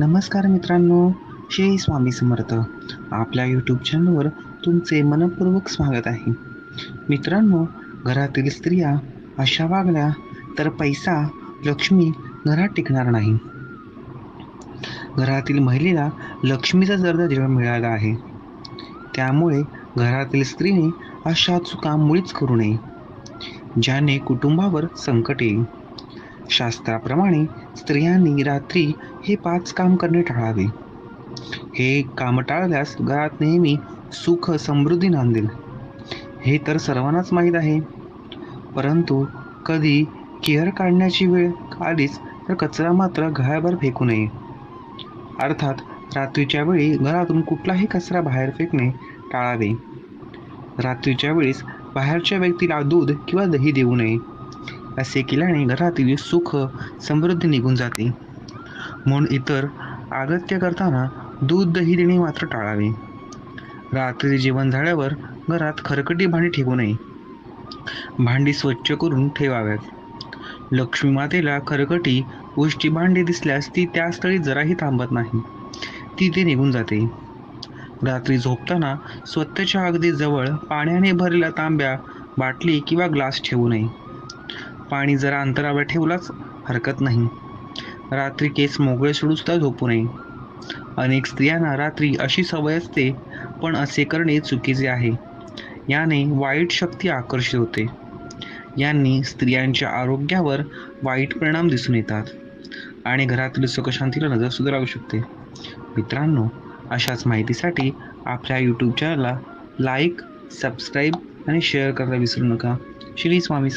नमस्कार मित्रांनो श्री स्वामी समर्थ. आपल्या यूट्यूब चॅनलवर तुमचे मनपूर्वक स्वागत आहे. मित्रांनो घरातील स्त्रिया अशा वागल्या तर पैसा लक्ष्मी घरात टिकणार नाही. घरातील महिलेला लक्ष्मीचा दर्जा मिळाला आहे त्यामुळे घरातील स्त्रीने अशा चुका मुळीच करू नये ज्याने कुटुंबावर संकट येईल. शास्त्राप्रमाणे स्त्रियांनी रात्री हे पाच काम करणे टाळावे. हे काम टाळल्यास घरात नेहमी सुख समृद्धी नांदेल. हे तर सर्वांनाच माहीत आहे. परंतु कधी केअर काढण्याची वेळ आलीच तर कचरा मात्र घराबाहेर फेकू नये. अर्थात रात्रीच्या वेळी घरातून कुठलाही कचरा बाहेर फेकणे टाळावे. रात्रीच्या वेळेस बाहेरच्या व्यक्तीला दूध किंवा दही देऊ नये. असे केल्याने घरातील सुख समृद्धी निघून जाते. म्हणून इतर आगत्य करताना दूध दही देणे मात्र टाळावे. रात्री जेवण झाल्यावर घरात खरकटी भांडी ठेवू नये. भांडी स्वच्छ करून ठेवाव्यात. लक्ष्मी मातेला खरकटी उष्टी भांडी दिसल्यास ती त्या स्थळी जराही थांबत नाही. ती ते निघून जाते. रात्री झोपताना स्वतःच्या अगदी जवळ पाण्याने भरलेल्या तांब्या बाटली किंवा ग्लास ठेवू नये. पाणी जरा अंतरावर ठेवलाच हरकत नाही. रात्री केस मोकळे सोडून सुद्धा झोपू नये. अनेक स्त्रियांना रात्री अशी सवय असते पण असे करणे चुकीचे आहे. याने वाईट शक्ती आकर्षित होते. यांनी स्त्रियांच्या आरोग्यावर वाईट परिणाम दिसून येतात. आणि घरातील सुखशांतीला नजर सुद्धा लागू शकते. मित्रांनो अशाच माहितीसाठी आपल्या यूट्यूब चॅनलला लाईक सबस्क्राईब आणि शेअर करायला विसरू नका. श्री स्वामी